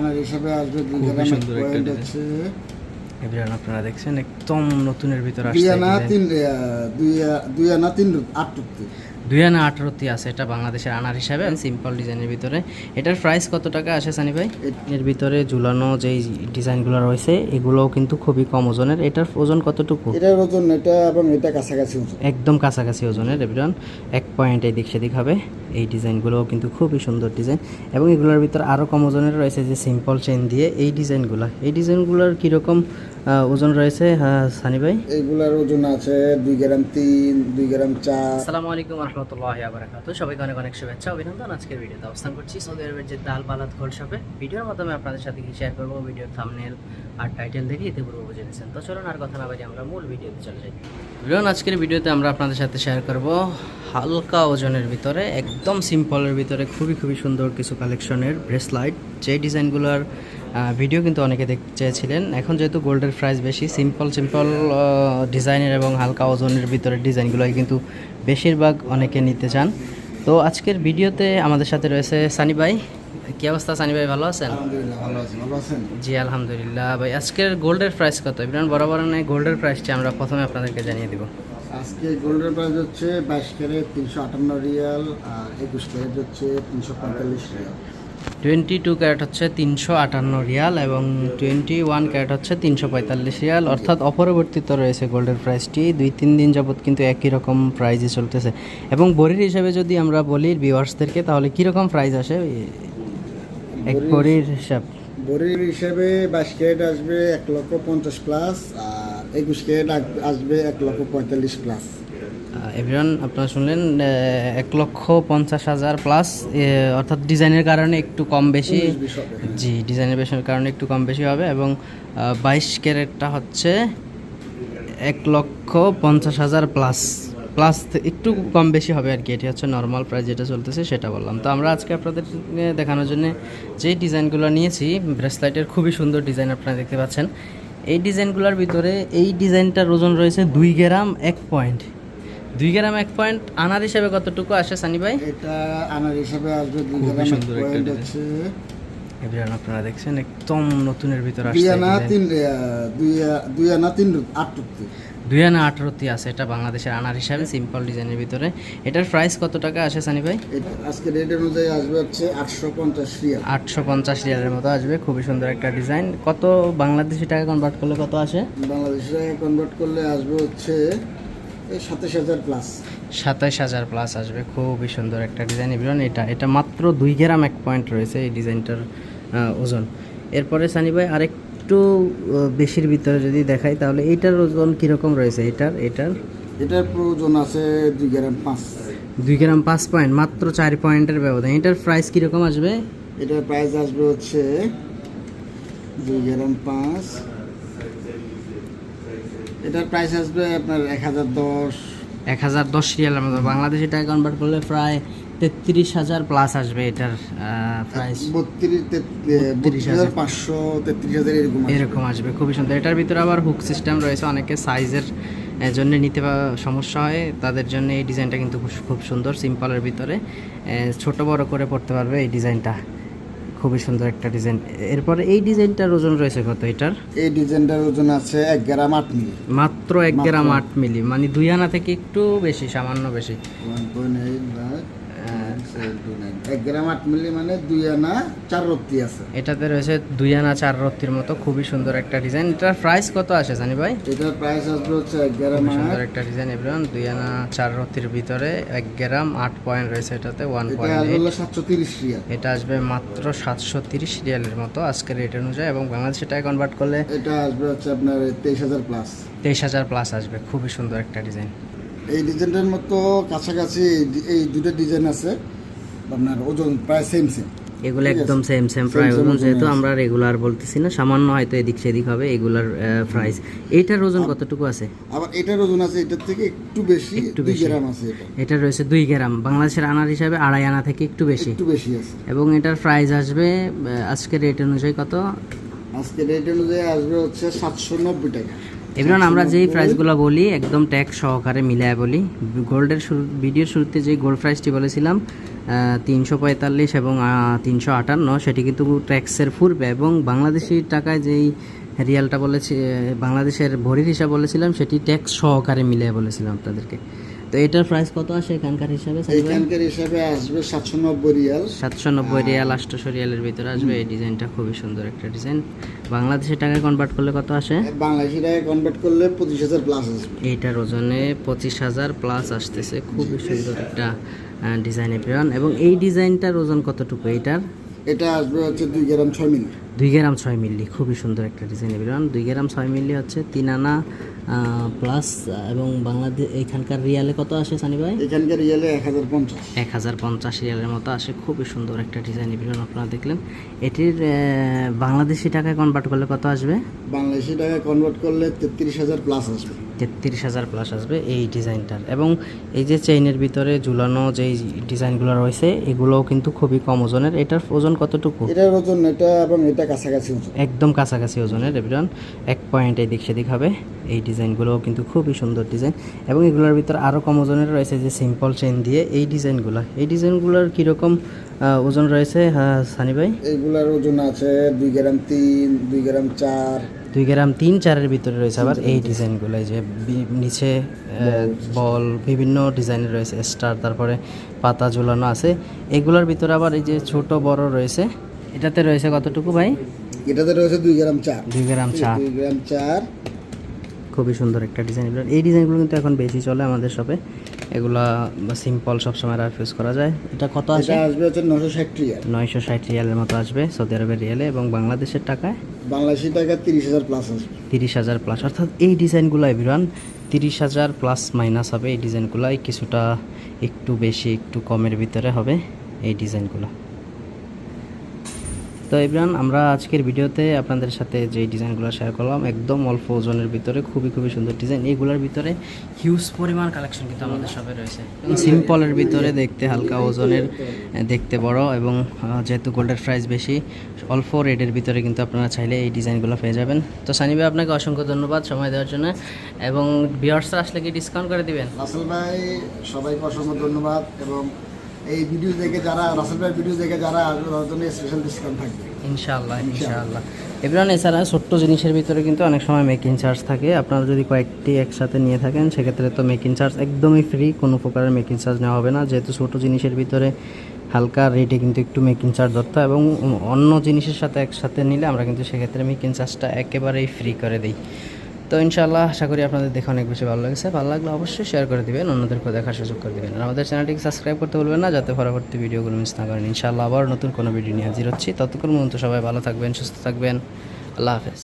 আনার হিসেবে আসবে দুই পয়েন্ট হচ্ছে। আপনারা দেখছেন একদম নতুনের ভিতর দুই আসছে আনা তিন দুই দুই আনা তিন আট টুকতে দুই আনা আঠারোটি আছে এটা বাংলাদেশের আনার হিসাবে সিম্পল ডিজাইনের ভিতরে। এটার প্রাইস কত টাকা আসে সানি ভাই? এর ভিতরে ঝুলানো যেই ডিজাইনগুলো রয়েছে এগুলোও কিন্তু খুবই কম ওজনের। এটার ওজন কতটুকু? এটার ওজন এটা এবং এটা কাছাকাছি ওজন। একদম কাছাকাছি ওজনের এভরিওয়ান এক পয়েন্ট এই দিক সেদিক হবে। এই ডিজাইনগুলোও কিন্তু খুবই সুন্দর ডিজাইন এবং এগুলোর ভিতর আরও কম ওজনের রয়েছে যে সিম্পল চেন দিয়ে এই ডিজাইনগুলো এই ডিজাইনগুলোর কীরকম ওজন রয়েছে হ্যাঁ সানি ভাই? এইগুলার ওজন আছে দুই গ্রাম তিন দুই গ্রাম চার। আসসালামু আলাইকুম রহমতুল্লাহ আবরাকাত সবাইকে অনেক অনেক শুভেচ্ছা, অভিনন্দন। আজকের ভিডিওতে অবস্থান করছি সৌদি আরবের যে দাল পালাত গোল্ড শপে। ভিডিওর মাধ্যমে আপনাদের সাথে কি শেয়ার করব ভিডিওর থামনেল আর টাইটেল দেখে ইতিপূর্বে বুঝে নিয়েছেন তো চলুন আর কথা না বাড়ি আমরা মূল ভিডিওতে চলে যাই। ভিডিওন আজকের ভিডিওতে আমরা আপনাদের সাথে শেয়ার করব হালকা ওজনের ভিতরে, একদম সিম্পলের ভিতরে খুবই খুবই সুন্দর কিছু কালেকশনের ব্রেসলাইট যে ডিজাইনগুলোর ভিডিও কিন্তু অনেকে দেখতে চেয়েছিলেন। এখন যেহেতু গোল্ডের প্রাইস বেশি সিম্পল সিম্পল ডিজাইনের এবং হালকা ওজনের ভিতরে ডিজাইনগুলোই কিন্তু বেশিরভাগ অনেকে নিতে চান। তো আজকের ভিডিওতে আমাদের সাথে রয়েছে সানি ভাই। কি অবস্থা সানি ভাই ভালো আছেন? জি আলহামদুলিল্লাহ। ভাই আজকের গোল্ডের প্রাইস কত? ইমরান বরাবর নেই গোল্ডের প্রাইসটি আমরা প্রথমে আপনাদেরকে জানিয়ে দিব। আজকে গোল্ডের প্রাইস হচ্ছে বাইশ ক্যারেট তিনশো আটান্ন রিয়াল আর একুশ ক্যারেট হচ্ছে তিনশো পঁয়তাল্লিশ রিয়াল। টোয়েন্টি টু ক্যারেট হচ্ছে তিনশো আটান্ন রিয়াল এবং টোয়েন্টি ওয়ান ক্যারেট হচ্ছে তিনশো পঁয়তাল্লিশ রিয়াল। অর্থাৎ অপরিবর্তিত রয়েছে গোল্ডের প্রাইসটি। দুই তিন দিন যাবৎ কিন্তু একই রকম প্রাইজে চলতেছে। এবং বড়ির হিসাবে যদি আমরা বলি ভিউয়ার্সদেরকে তাহলে কীরকম প্রাইস আসে? এক বড়ির- হিসাব। বড়ির হিসাবে বাইশ ক্যারেট আসবে এক লক্ষ পঞ্চাশ প্লাস আর একুশ ক্যারেট আস- আসবে এক লক্ষ পঁয়তাল্লিশ প্লাস। এভরিওয়ান আপনারা শুনলেন এক লক্ষ পঞ্চাশ হাজার প্লাস অর্থাৎ ডিজাইনের কারণে একটু কম বেশি। জি ডিজাইনের বেশির কারণে একটু কম বেশি হবে এবং বাইশ ক্যারেটটা হচ্ছে এক লক্ষ পঞ্চাশ হাজার প্লাস প্লাস একটু কম বেশি হবে আর কি। এটি হচ্ছে নর্মাল প্রাইস যেটা চলতেছে সেটা বললাম। তো আমরা আজকে আপনাদের দেখানোর জন্য যে ডিজাইনগুলো নিয়েছি ব্রেসলাইটের খুবই সুন্দর ডিজাইন আপনারা দেখতে পাচ্ছেন। এই ডিজাইনগুলোর ভিতরে এই ডিজাইনটার ওজন রয়েছে দুই গ্রাম এক পয়েন্ট দুই গ্রাম এক পয়েন্ট আনার হিসাবে কতটুকু আসে সানি ভাই? এটা আনার হিসাবে আসবে দুই গ্রাম সুন্দর একটা design। হচ্ছে আপনারা দেখছেন একদম নতুনের ভিতর দুই আসছে আনা design। তিন দুই দুই আনা তিন আট টুকতে দুই আনা আঠারোটি আছে এটা বাংলাদেশের আনার হিসাবে সিম্পল ডিজাইনের ভিতরে। এটার প্রাইস কত টাকা আসে সানি ভাই? আজকে রেট অনুযায়ী আসবে হচ্ছে আটশো পঞ্চাশ রিয়াল। আটশো পঞ্চাশ রিয়ালের মতো আসবে খুবই সুন্দর একটা ডিজাইন। কত বাংলাদেশি টাকা কনভার্ট করলে কত আসে? বাংলাদেশে কনভার্ট করলে আসবে হচ্ছে সাতাশ হাজার প্লাস সাতাইশ হাজার প্লাস আসবে খুবই সুন্দর একটা ডিজাইন ইভরিওয়ান এটা এটা মাত্র দুই গ্রাম এক পয়েন্ট রয়েছে এই ডিজাইনটার ওজন। এরপরে সানি ভাই আরেকটু বেশির ভিতরে যদি দেখাই তাহলে এইটার ওজন কীরকম রয়েছে? এটার এটার এটার প্রয়োজন আছে দুই গ্রাম পাঁচ। দুই গ্রাম পাঁচ পয়েন্ট মাত্র চার পয়েন্টের ব্যবধান। এটার প্রাইস কীরকম আসবে? এটার প্রাইস আসবে হচ্ছে দুই গ্রাম পাঁচ। এটার প্রাইস আসবে আপনার এক হাজার দশ। এক হাজার দশ রিয়ালের মতো বাংলাদেশি টাকা কনভার্ট করলে প্রায় তেত্রিশ হাজার প্লাস আসবে এটার প্রাইস বত্রিশ বত্রিশ হাজার। পাঁচশো তেত্রিশ হাজার এরকম আসবে। এরকম আসবে খুবই সুন্দর। এটার ভিতরে আবার হুক সিস্টেম রয়েছে অনেকে সাইজের জন্য নিতে সমস্যা হয়। তাদের জন্য এই ডিজাইনটা কিন্তু খুব- সুন্দর সিম্পলের ভিতরে। ছোট বড় করে পড়তে পারবে এই ডিজাইনটা খুবই সুন্দর একটা ডিজাইন। এরপরে এই ডিজাইনটার ওজন রয়েছে কত এটার? এই ডিজাইনটার ওজন আছে এক গ্রাম আট মিলি। মাত্র এক গ্রাম আট মিলি। মানে দুই আনা থেকে একটু বেশি সামান্য বেশি। এক গ্রাম আট মিলি মানে দুই আনা চার রত্তি আছে। এটাতে রয়েছে দুই আনা চার রত্তির মতো খুবই সুন্দর একটা ডিজাইন এটার প্রাইস কত আসে জানি ভাই? এটার প্রাইস আসবে হচ্ছে এক গ্রাম সুন্দর একটা ডিজাইন এভরিওয়ান দুই আনা চার রত্তির ভিতরে এক গ্রাম আট পয়েন্ট রয়েছে এটাতে ওয়ান এটা পয়েন্ট আসবে এইট সাতশো তিরিশ রিয়াল। এটা আসবে মাত্র সাতশো তিরিশ রিয়ালের মতো আজকের রেট অনুযায়ী। এবং বাংলাদেশি টাকা কনভার্ট করলে এটা আসবে হচ্ছে আপনার তেইশ হাজার প্লাস তেইশ হাজার প্লাস আসবে খুবই সুন্দর একটা ডিজাইন এই ডিজাইনটার মতো কাছাকাছি এই দুটো ডিজাইন আছে। আপনার ওজন প্রায় সেম সেম এগুলো একদম সেম সেম প্রাইস ওজন যেহেতু আমরা রেগুলার বলতেছি না সামান্য হয়তো এদিক সেদিক হবে এগুলার প্রাইস এইটার ওজন কতটুকু আছে? আবার এটার ওজন আছে এটার থেকে একটু বেশি একটু বেশি। গ্রাম আছে এটা। রয়েছে দুই গ্রাম। বাংলাদেশের আনার হিসাবে আড়াই আনা থেকে একটু বেশি। একটু বেশি আছে। এবং এটার প্রাইস আসবে আজকের রেট অনুযায়ী কত? আজকে রেট অনুযায়ী আসবে হচ্ছে সাতশো নব্বই টাকা। এবার আমরা যেই প্রাইসগুলো বলি, একদম ট্যাক্স সহকারে মিলায় বলি। গোল্ডের শুরু ভিডিওর শুরুতে যে গোল্ড প্রাইসটি বলেছিলাম তিনশো পঁয়তাল্লিশ এবং তিনশো আটান্ন, সেটি কিন্তু ট্যাক্সের পূর্বে এবং বাংলাদেশি টাকায় যেই রিয়ালটা বলেছি বাংলাদেশের ভরির হিসাব বলেছিলাম, সেটি ট্যাক্স সহকারে মিলিয়ে বলেছিলাম আপনাদেরকে। তো এটার প্রাইস কত আসে এখানকার হিসাবে এইখানকার হিসাবে আসবে সাতশো নব্বই রিয়াল। সাতশো নব্বই রিয়াল আটশোশো রিয়ালের ভিতরে আসবে। এই ডিজাইনটা খুবই সুন্দর একটা ডিজাইন। বাংলাদেশের টাকায় কনভার্ট করলে কত আসে? বাংলাদেশি টাকায় কনভার্ট করলে পঁচিশ হাজার প্লাস আসবে। এইটার ওজনে পঁচিশ হাজার প্লাস আসতেছে। খুবই সুন্দর একটা ডিজাইন এপিরন এবং এই ডিজাইনটার ওজন কতটুকু এইটার? এটা আসবে হচ্ছে দুই গ্রাম ছয় মিনিট দুই গ্রাম ছয় মিল্লি খুবই সুন্দর একটা ডিজাইন এবার দুই গ্রাম ছয় মিল্লি হচ্ছে তিন আনা প্লাস এবং বাংলাদেশ এখানকার রিয়ালে কত আসে সানি ভাই? এখানকার রিয়ালে এক হাজার পঞ্চাশ। এক হাজার পঞ্চাশ রিয়ালের মতো আসে খুবই সুন্দর একটা ডিজাইন এবার আপনারা দেখলেন। এটির বাংলাদেশি টাকায় কনভার্ট করলে কত আসবে? বাংলাদেশি টাকায় কনভার্ট করলে তেত্রিশ হাজার প্লাস আসবে। তেত্রিশ হাজার প্লাস আসবে এই ডিজাইনটার। এবং এই যে চেইনের ভিতরে ঝুলানো যেই ডিজাইনগুলো রয়েছে এগুলোও কিন্তু খুবই কম ওজনের। এটার ওজন কতটুকু? এটার ওজন এটা এবং এটা কাছাকাছি ওজন। একদম কাছাকাছি ওজনের এবিরন এক পয়েন্ট এদিক সেদিক হবে। এই ডিজাইনগুলোও কিন্তু খুবই সুন্দর ডিজাইন। এবং এগুলোর ভিতর আরও কম ওজনের রয়েছে যে সিম্পল চেইন দিয়ে এই ডিজাইনগুলো। এই ডিজাইনগুলোর কীরকম ওজন রয়েছে হ্যাঁ সানি ভাই? এইগুলার ওজন আছে দুই গ্রাম তিন দুই গ্রাম চার দুই গ্রাম তিন চারের ভিতরে রয়েছে আবার এই ডিজাইনগুলো এই যে নিচে বল বিভিন্ন ডিজাইনের রয়েছে স্টার তারপরে পাতা ঝুলানো আছে। এগুলোর ভিতরে আবার এই যে ছোট বড় রয়েছে এটাতে রয়েছে কতটুকু ভাই? এটাতে রয়েছে দুই গ্রাম চার। দুই গ্রাম চার। দুই গ্রাম চার। খুবই সুন্দর একটা ডিজাইন এগুলো। এই ডিজাইনগুলো কিন্তু এখন বেশি চলে আমাদের শপে এগুলা সিম্পল সবসময় ইউজ করা যায়। এটা কত আছে আসবে? হচ্ছে নশো ষাট রিয়াল। নয়শো ষাট রিয়ালের মতো আসবে সৌদি আরবের রিয়ালে এবং বাংলাদেশের টাকায়। বাংলাদেশি টাকা তিরিশ হাজার প্লাস আসবে তিরিশ হাজার প্লাস অর্থাৎ এই ডিজাইনগুলো এভিরান তিরিশ হাজার প্লাস মাইনাস হবে এই ডিজাইনগুলো কিছুটা একটু বেশি, একটু কমের ভিতরে হবে এই ডিজাইনগুলো। তো ইবরান আমরা আজকের ভিডিওতে আপনাদের সাথে যে ডিজাইনগুলো শেয়ার করলাম, একদম অল্প ওজনের ভিতরে, খুবই খুবই সুন্দর ডিজাইন। এইগুলোর ভিতরে হিউজ পরিমাণ কালেকশন কিন্তু আমাদের সবে রয়েছে। সিম্পলের ভিতরে দেখতে হালকা ওজনের দেখতে বড় এবং যেহেতু গোল্ডের প্রাইস বেশি, অল্প রেটের ভিতরে কিন্তু আপনারা চাইলে এই ডিজাইনগুলো পেয়ে যাবেন। তো সানি ভাই, আপনাকে অসংখ্য ধন্যবাদ সময় দেওয়ার জন্য এবং বিয়ার্সরা আসলে কি ডিসকাউন্ট করে দিবেন? আসল ভাই, সবাইকে অসংখ্য ধন্যবাদ এবং এই ভিডিও দেখে যারা রাসেল ভাই ভিডিও দেখে যারা আসবে তাদের জন্য স্পেশাল ডিসকাউন্ট থাকবে। ইনশাআল্লাহ ইনশাআল্লাহ। এবার এছাড়া ছোট্ট জিনিসের ভিতরে কিন্তু অনেক সময় মেকিং চার্জ থাকে। আপনারা যদি কয়েকটি একসাথে নিয়ে থাকেন সেক্ষেত্রে তো মেকিং চার্জ একদমই ফ্রি কোনো প্রকারের মেকিং চার্জ নেওয়া হবে না। যেহেতু ছোট জিনিসের ভিতরে হালকা রেটে কিন্তু একটু মেকিং চার্জ ধরতে হয় এবং অন্য জিনিসের সাথে একসাথে নিলে আমরা কিন্তু সেক্ষেত্রে মেকিং চার্জটা একেবারেই ফ্রি করে দিই। তো ইনশাল্লাহ আশা করি আপনাদের দেখে অনেক বেশি ভালো লাগছে। ভালো লাগলে অবশ্যই শেয়ার করে দিবেন, অন্যদেরকেও দেখার সুযোগ করে দেবেন। আমাদের চ্যানেলটিকে সাবস্ক্রাইব করতে বলবেন না, যাতে পরবর্তী ভিডিওগুলো মিস না করেন। ইনশাল্লাহ আবার নতুন কোনো ভিডিও নিয়ে হাজির হচ্ছি। ততক্ষণ পর্যন্ত সবাই ভালো থাকবেন, সুস্থ থাকবেন। আল্লাহ হাফেজ।